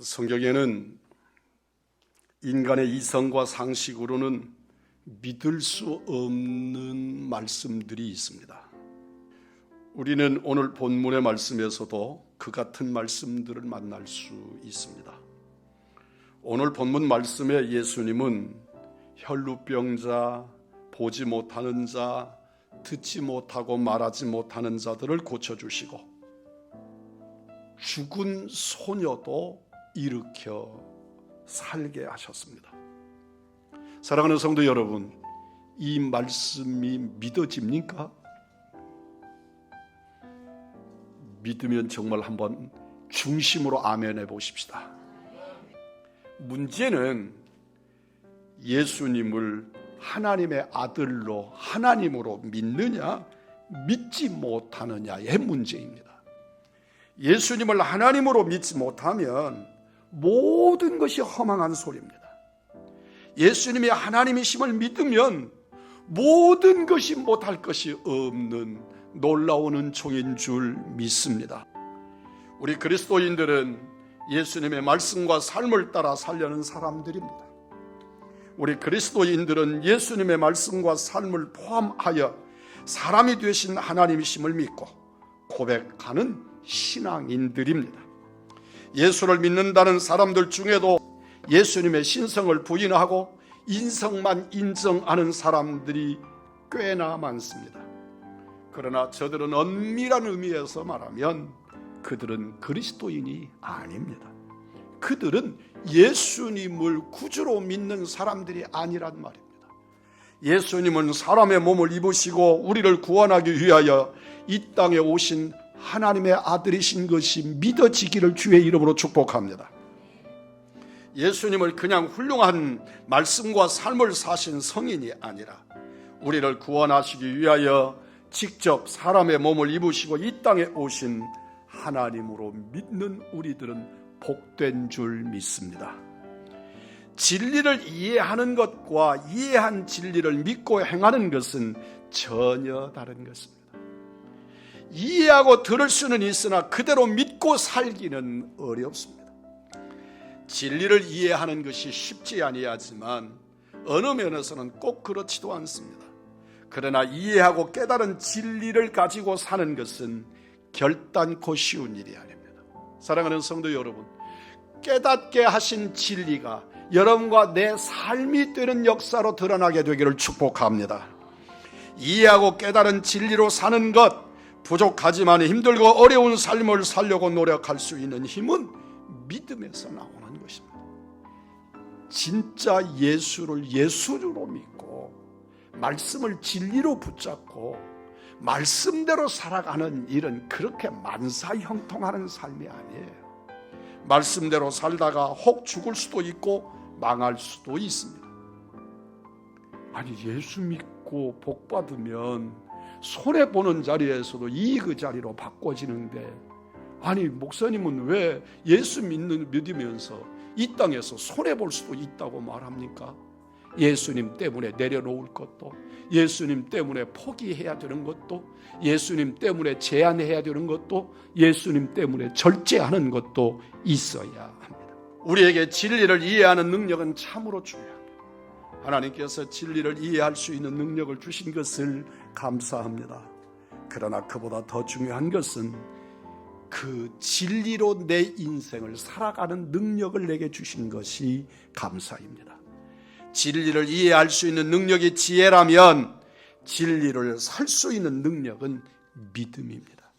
성경에는 인간의 이성과 상식으로는 믿을 수 없는 말씀들이 있습니다. 우리는 오늘 본문의 말씀에서도 그 같은 말씀들을 만날 수 있습니다. 오늘 본문 말씀에 예수님은 혈루병자, 보지 못하는 자, 듣지 못하고 말하지 못하는 자들을 고쳐주시고 죽은 소녀도 일으켜 살게 하셨습니다. 사랑하는 성도 여러분, 이 말씀이 믿어집니까? 믿으면 정말 한번 중심으로 아멘해 보십시다. 문제는 예수님을 하나님의 아들로 하나님으로 믿느냐 믿지 못하느냐의 문제입니다. 예수님을 하나님으로 믿지 못하면 모든 것이 허망한 소리입니다. 예수님이 하나님이심을 믿으면 모든 것이 못할 것이 없는 놀라운 은총인 줄 믿습니다. 우리 그리스도인들은 예수님의 말씀과 삶을 따라 살려는 사람들입니다. 우리 그리스도인들은 예수님의 말씀과 삶을 포함하여 사람이 되신 하나님이심을 믿고 고백하는 신앙인들입니다. 예수를 믿는다는 사람들 중에도 예수님의 신성을 부인하고 인성만 인정하는 사람들이 꽤나 많습니다. 그러나 저들은 엄밀한 의미에서 말하면 그들은 그리스도인이 아닙니다. 그들은 예수님을 구주로 믿는 사람들이 아니란 말입니다. 예수님은 사람의 몸을 입으시고 우리를 구원하기 위하여 이 땅에 오신 하나님의 아들이신 것이 믿어지기를 주의 이름으로 축복합니다. 예수님을 그냥 훌륭한 말씀과 삶을 사신 성인이 아니라 우리를 구원하시기 위하여 직접 사람의 몸을 입으시고 이 땅에 오신 하나님으로 믿는 우리들은 복된 줄 믿습니다. 진리를 이해하는 것과 이해한 진리를 믿고 행하는 것은 전혀 다른 것입니다. 이해하고 들을 수는 있으나 그대로 믿고 살기는 어렵습니다. 진리를 이해하는 것이 쉽지 아니하지만 어느 면에서는 꼭 그렇지도 않습니다. 그러나 이해하고 깨달은 진리를 가지고 사는 것은 결단코 쉬운 일이 아닙니다. 사랑하는 성도 여러분, 깨닫게 하신 진리가 여러분과 내 삶이 되는 역사로 드러나게 되기를 축복합니다. 이해하고 깨달은 진리로 사는 것, 부족하지만 힘들고 어려운 삶을 살려고 노력할 수 있는 힘은 믿음에서 나오는 것입니다. 진짜 예수를 예수로 믿고 말씀을 진리로 붙잡고 말씀대로 살아가는 일은 그렇게 만사형통하는 삶이 아니에요. 말씀대로 살다가 혹 죽을 수도 있고 망할 수도 있습니다. 아니 예수 믿고 복 받으면 손해 보는 자리에서도 이익의 자리로 바꿔지는데 아니 목사님은 왜 예수 믿는 믿으면서 이 땅에서 손해 볼 수도 있다고 말합니까? 예수님 때문에 내려놓을 것도 예수님 때문에 포기해야 되는 것도 예수님 때문에 제한해야 되는 것도 예수님 때문에 절제하는 것도 있어야 합니다. 우리에게 진리를 이해하는 능력은 참으로 중요합니다. 하나님께서 진리를 이해할 수 있는 능력을 주신 것을 감사합니다. 그러나 그보다 더 중요한 것은 그 진리로 내 인생을 살아가는 능력을 내게 주신 것이 감사입니다. 진리를 이해할 수 있는 능력이 지혜라면 진리를 살 수 있는 능력은 믿음입니다.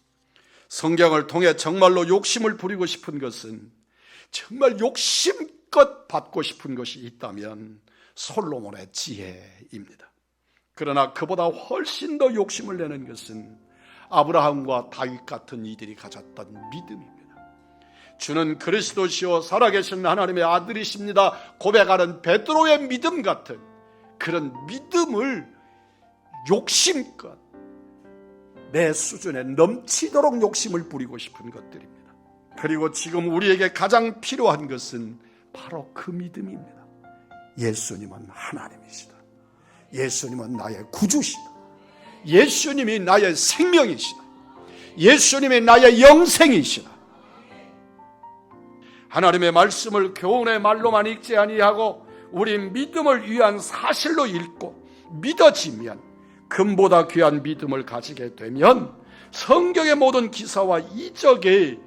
성경을 통해 정말로 욕심을 부리고 싶은 것은 정말 욕심껏 받고 싶은 것이 있다면 솔로몬의 지혜입니다. 그러나 그보다 훨씬 더 욕심을 내는 것은 아브라함과 다윗 같은 이들이 가졌던 믿음입니다. 주는 그리스도시요 살아계신 하나님의 아들이십니다. 고백하는 베드로의 믿음 같은 그런 믿음을 욕심껏 내 수준에 넘치도록 욕심을 부리고 싶은 것들입니다. 그리고 지금 우리에게 가장 필요한 것은 바로 그 믿음입니다. 예수님은 하나님이시다. 예수님은 나의 구주시다. 예수님이 나의 생명이시다. 예수님이 나의 영생이시다. 하나님의 말씀을 교훈의 말로만 읽지 아니하고 우리 믿음을 위한 사실로 읽고 믿어지면 금보다 귀한 믿음을 가지게 되면 성경의 모든 기사와 이적의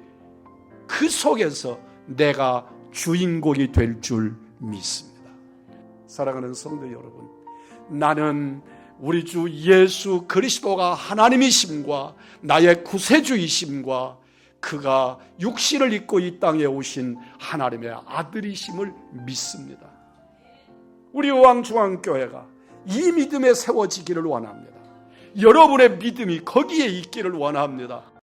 그 속에서 내가 주인공이 될 줄 믿습니다. 사랑하는 성도 여러분, 나는 우리 주 예수 그리스도가 하나님이심과 나의 구세주이심과 그가 육신을 입고 이 땅에 오신 하나님의 아들이심을 믿습니다. 우리 의왕중앙교회가 이 믿음에 세워지기를 원합니다. 여러분의 믿음이 거기에 있기를 원합니다.